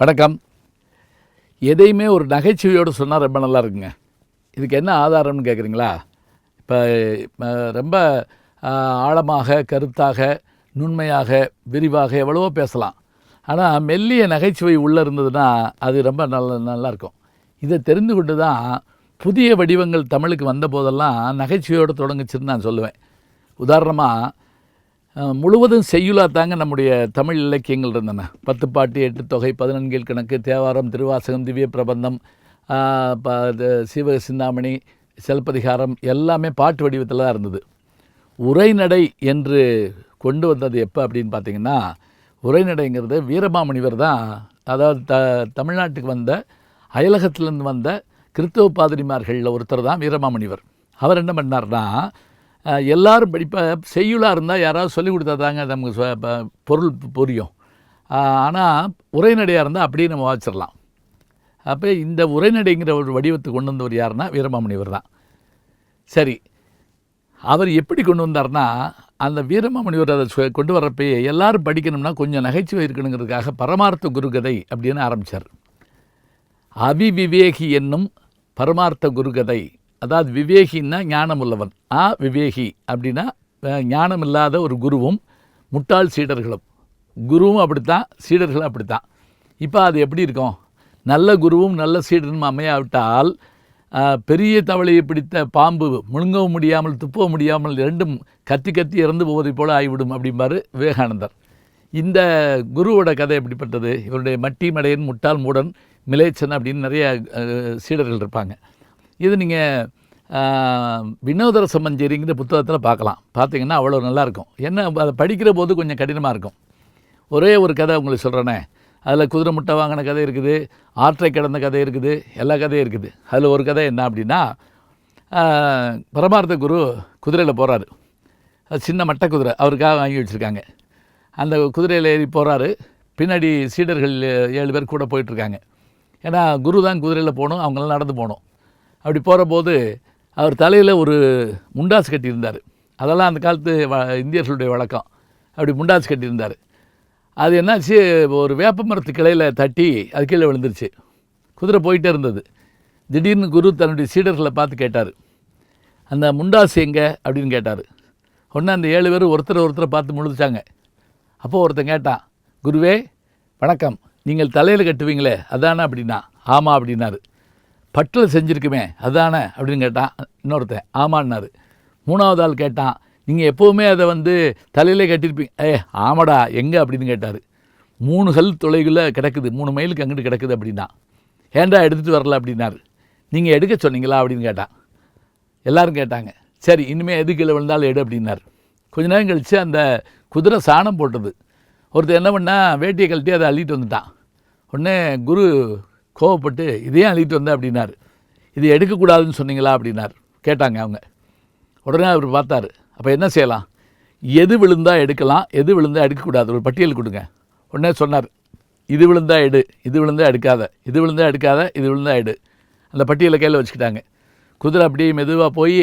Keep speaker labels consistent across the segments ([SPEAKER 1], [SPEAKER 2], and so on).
[SPEAKER 1] வணக்கம். எதையுமே ஒரு நகைச்சுவையோடு சொன்னால் ரொம்ப நல்லா இருக்குங்க இதுக்கு என்ன ஆதாரம்னு கேட்குறீங்களா? இப்போ ரொம்ப ஆழமாக கருத்தாக நுண்மையாக விரிவாக எவ்வளவோ பேசலாம். ஆனால் மெல்லிய நகைச்சுவை உள்ளே இருந்ததுன்னா அது ரொம்ப நல்ல நல்லா இருக்கும் இதை தெரிந்து கொண்டு தான் புதிய வடிவங்கள் தமிழுக்கு வந்த போதெல்லாம் நகைச்சுவையோடு தொடங்குச்சுன்னு நான் சொல்லுவேன். உதாரணமாக முழுவதும் செய்யுளா தாங்க நம்முடைய தமிழ் இலக்கியங்கள் இருந்தன. பத்து பாட்டு எட்டு தொகை பதினன்கீழ் கணக்கு தேவாரம் திருவாசகம் திவ்ய பிரபந்தம் ஆஹ், ப- இது சிவ சிந்தாமணி சிலப்பதிகாரம் எல்லாமே பாட்டு வடிவத்தில் தான் இருந்தது. உரைநடை என்று கொண்டு வந்தது எப்போ அப்படின்னு பார்த்தீங்கன்னா உரைநடைங்கிறது வீரமாமுனிவர் தான் அதாவது த தமிழ்நாட்டுக்கு வந்த அயலகத்திலேருந்து வந்த கிறிஸ்தவ பாதிரிமார்களில் ஒருத்தர் தான் வீரமாமுனிவர் அவர் என்ன பண்ணார்னா எல்லாரும் இப்போ செய்யுளாக இருந்தால் யாராவது சொல்லி கொடுத்தா தாங்க நமக்கு பொருள் புரியும். ஆனால் உரைநடையாக இருந்தால் அப்படியே நம்ம வாச்சிடலாம் அப்போ இந்த உரைநடைங்கிற ஒரு வடிவத்தை கொண்டு வந்தவர் யாருன்னா வீரமாமுனிவர் தான். சரி அவர் எப்படி கொண்டு வந்தார்னா அந்த வீரமாமுனிவர் அதை சொ- கொண்டு வர்றப்பயே எல்லாரும் படிக்கணும்னா கொஞ்சம் நகைச்சுவை இருக்கணுங்கிறதுக்காக பரமார்த்த குருகதை அப்படின்னு ஆரம்பித்தார் அவிவிவேகி என்னும் பரமார்த்த குருகதை அதாவது விவேகின்னா ஞானம் உள்ளவன் ஆ விவேகி. அப்படின்னா ஞானம் இல்லாத ஒரு குருவும் முட்டாள் சீடர்களும். குருவும் அப்படித்தான் சீடர்களும் அப்படித்தான். இப்போ அது எப்படி இருக்கும்? நல்ல குருவும் நல்ல சீடனும் அமையாவிட்டால் பெரிய தவளையை பிடித்த பாம்பு முழுங்கவும் முடியாமல் துப்பவும் முடியாமல் ரெண்டும் கத்தி கத்தி இறந்து போவதைப் போல் ஆகிவிடும் அப்படிம்பாரு விவேகானந்தர். இந்த குருவோட கதை எப்படிப்பட்டது? இவருடைய மட்டி மடையன் முட்டாள் மூடன் மிலேச்சன் அப்படின்னு நிறைய சீடர்கள் இருப்பாங்க. இது நீங்கள் வினோதர சமஞ்சேரிங்கிற புத்தகத்தில் பார்க்கலாம் பார்த்தீங்கன்னா அவ்வளோ நல்லாயிருக்கும் என்ன அதை படிக்கிற போது கொஞ்சம் கடினமாக இருக்கும். ஒரே ஒரு கதை உங்களுக்கு சொல்கிறேனே அதில் குதிரை முட்டை வாங்கின கதை இருக்குது. ஆற்றை கிடந்த கதை இருக்குது. எல்லா கதையும் இருக்குது. அதில் ஒரு கதை என்ன அப்படின்னா பரமார்த்த குரு குதிரையில் போகிறாரு அது சின்ன மட்டை குதிரை. அவருக்காக வாங்கி வச்சுருக்காங்க. அந்த குதிரையில் ஏறி போகிறாரு பின்னாடி சீடர்கள் ஏழு பேர் கூட போயிட்டுருக்காங்க ஏன்னா குரு தான் குதிரையில் போகணும். அவங்களாம் நடந்து போகணும். அப்படி போகிற போது அவர் தலையில் ஒரு முண்டாசு கட்டியிருந்தார். அதெல்லாம் அந்த காலத்து வ இந்தியர்களுடைய வழக்கம். அப்படி முண்டாசு கட்டியிருந்தார். அது என்னாச்சு ஒரு வேப்ப மரத்து கிளையில் தட்டி அது கீழே விழுந்துருச்சு. குதிரை போயிட்டே இருந்தது. திடீர்னு குரு தன்னுடைய சீடர்களை பார்த்து கேட்டார். அந்த முண்டாசு எங்கே? அப்படின்னு கேட்டார். ஒன்று அந்த ஏழு பேர் ஒருத்தர் ஒருத்தரை பார்த்து முழுதுச்சாங்க அப்போது ஒருத்தன் கேட்டான் குருவே வணக்கம். நீங்கள் தலையில் கட்டுவீங்களே அதானே அப்படின்னா? ஆமாம் அப்படின்னாரு. பட்டில் செஞ்சுருக்குமே அதானே? அப்படின்னு கேட்டான் இன்னொருத்தன். ஆமான்னாரு. மூணாவது ஆள் கேட்டான் நீங்கள் எப்போவுமே அதை வந்து தலையிலே கட்டியிருப்பீங்க ஏ ஆமாடா எங்கே? அப்படின்னு கேட்டார். மூணு கல் தொலைவில் கிடக்குது மூணு மைலுக்கு அங்கிட்டு கிடக்குது அப்படின்னா ஏன்டா எடுத்துகிட்டு வரல? அப்படின்னாரு. நீங்கள் எடுக்க சொன்னீங்களா? அப்படின்னு கேட்டான். எல்லோரும் கேட்டாங்க. சரி இனிமேல் எது கீழே விழுந்தாலும் எடு அப்படின்னார். கொஞ்ச நேரம் கழித்து அந்த குதிரை சாணம் போட்டது. ஒருத்தர் என்ன பண்ணால் வேட்டியை கழட்டி அதை அள்ளிட்டு வந்துட்டான். உடனே குரு கோவப்பட்டு இதையும் அழுகிட்டு வந்தேன் அப்படின்னாரு. இது எடுக்கக்கூடாதுன்னு சொன்னீங்களா? அப்படின்னார். கேட்டாங்க அவங்க. உடனே அவர் பார்த்தாரு. அப்போ என்ன செய்யலாம்? எது விழுந்தால் எடுக்கலாம் எது விழுந்தால் எடுக்கக்கூடாது. ஒரு பட்டியல் கொடுங்க. உடனே சொன்னார். இது விழுந்தா எடு இது விழுந்தா எடுக்காத இது விழுந்தா எடுக்காத இது விழுந்தா எடு. அந்த பட்டியலை கையில் வச்சுக்கிட்டாங்க. குதிரை அப்படியே மெதுவாக போய்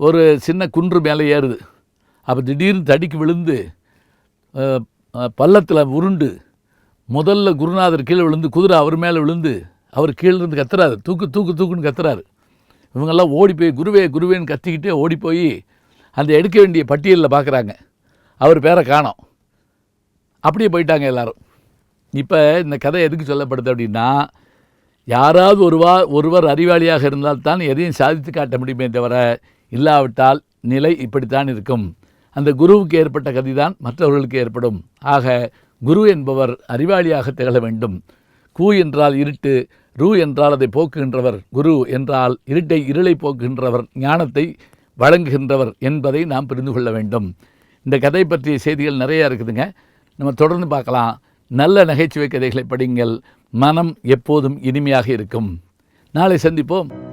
[SPEAKER 1] ஒரு சின்ன குன்று மேலே ஏறுது. அப்போ திடீர்னு தடிக்கு விழுந்து பள்ளத்தில் உருண்டு முதல்ல குருநாதர் கீழே விழுந்து குதிரை அவர் மேலே விழுந்து அவர் கீழே இருந்து கத்துறாரு. தூக்கு தூக்கு தூக்குன்னு கத்துறாரு. இவங்கெல்லாம் ஓடி போய் குருவே குருவேன்னு கத்திக்கிட்டே ஓடி போய் அந்த எடுக்க வேண்டிய பட்டியலில் பார்க்குறாங்க. அவர் பேரை காணோம். அப்படியே போயிட்டாங்க எல்லாரும். இப்போ இந்த கதை எதுக்கு சொல்லப்படுது அப்படின்னா யாராவது ஒருவா ஒருவர் அறிவாளியாக இருந்தால் தான் எதையும் சாதித்து காட்ட முடியுமே தவிர இல்லாவிட்டால் நிலை இப்படித்தான் இருக்கும். அந்த குருவுக்கு ஏற்பட்ட கதிதான் மற்றவர்களுக்கு ஏற்படும். ஆக குரு என்பவர் அறிவாளியாக திகழ வேண்டும். கூ என்றால் இருட்டு ரு என்றால் அதை போக்குகின்றவர். குரு என்றால் இருட்டை இருளை போக்குகின்றவர். ஞானத்தை வழங்குகின்றவர் என்பதை நாம் புரிந்து கொள்ள வேண்டும். இந்த கதை பற்றிய செய்திகள் நிறையா இருக்குதுங்க. நம்ம தொடர்ந்து பார்க்கலாம். நல்ல நகைச்சுவை கதைகளை படிங்கள். மனம் எப்போதும் இனிமையாக இருக்கும். நாளை சந்திப்போம்.